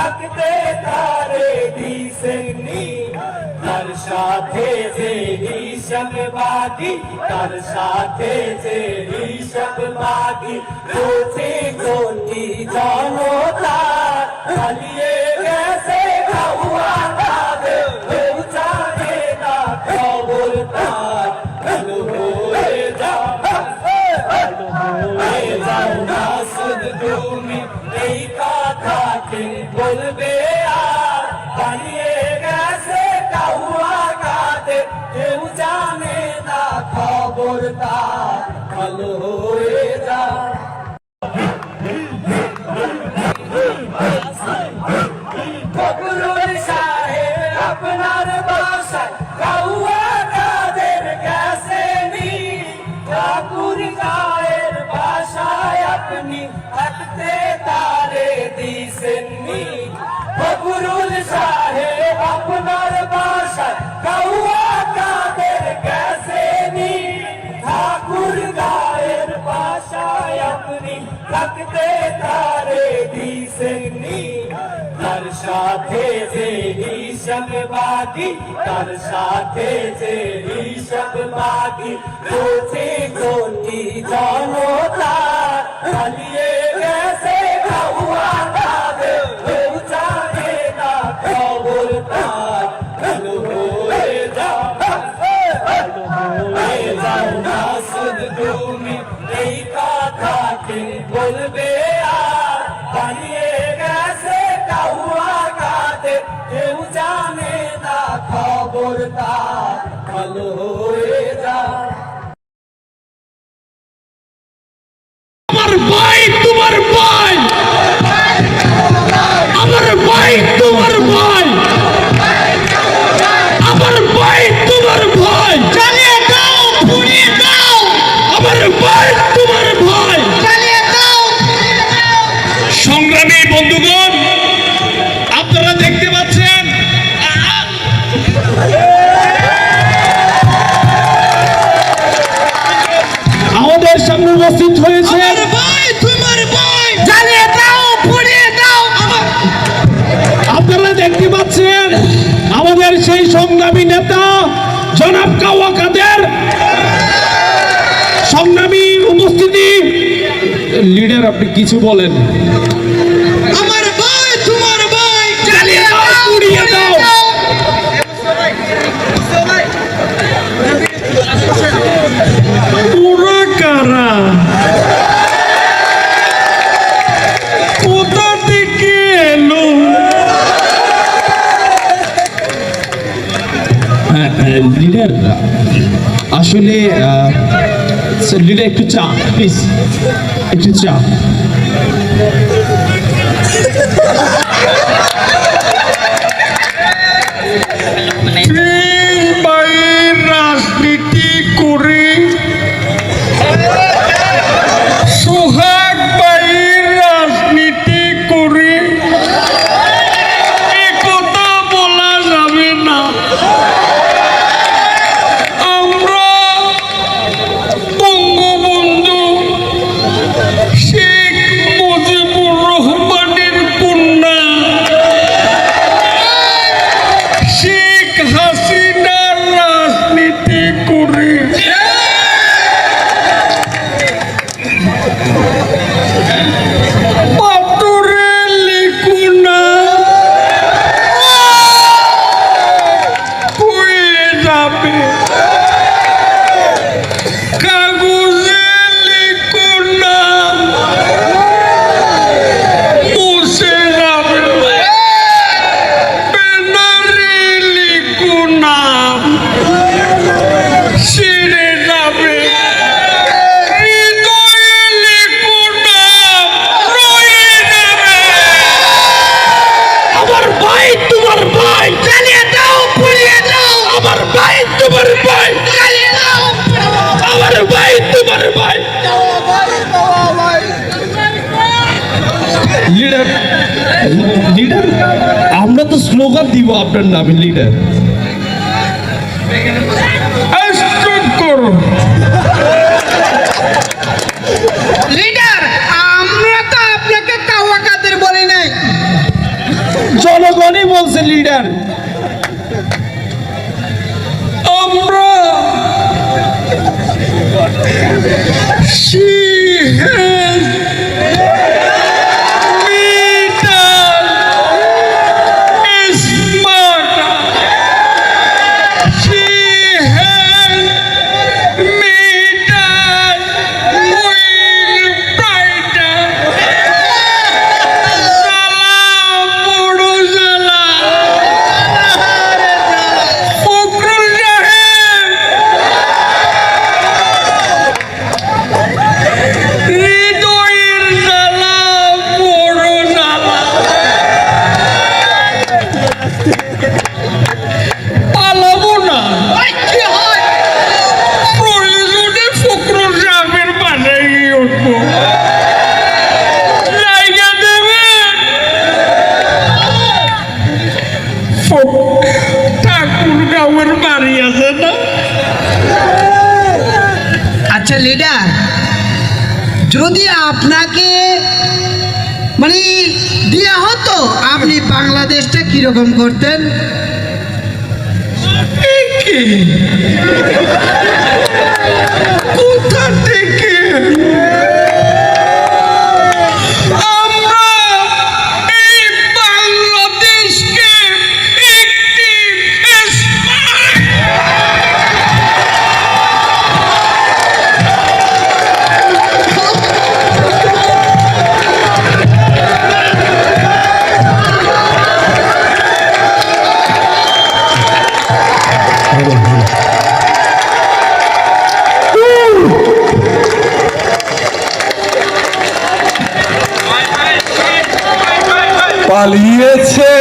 তাকতে তারে দিসনি। তার সাথে যে হিসাববাদী তার সাথে যে হিসাববাদী রোজে কোটি জানো তুমি এই কথা বলবে আর পালিয়ে গেছে কাউয়া কাদের কেউ জানে না খবর তার ভালো হয়ে থাকতে তারে দিসেনি। তার সাথে যে হিসাববাদী তার সাথে যে হিসাববাদী রোজে গো সংগ্রামী নেতা জনাব কাওয়া কাদের। সংগ্রামী উপস্থিতি। লিডার আপনি কিছু বলেন। হ্যাঁ, হ্যাঁ, লিডার আসলে লিডার একটু চা প্লিজ একটু চা। লিডার লিডার আমরা তো স্লোগান দিব আপনার নামে লিডার লিডার আমরা তো আপনাকে কাওয়া কাদের বলি নাই? জনগণই বলছে লিডার আমরা She আচ্ছা লিডার যদি আপনাকে মানে দেওয়া হতো আপনি বাংলাদেশটা কীরকম করতেন? পালিয়েছে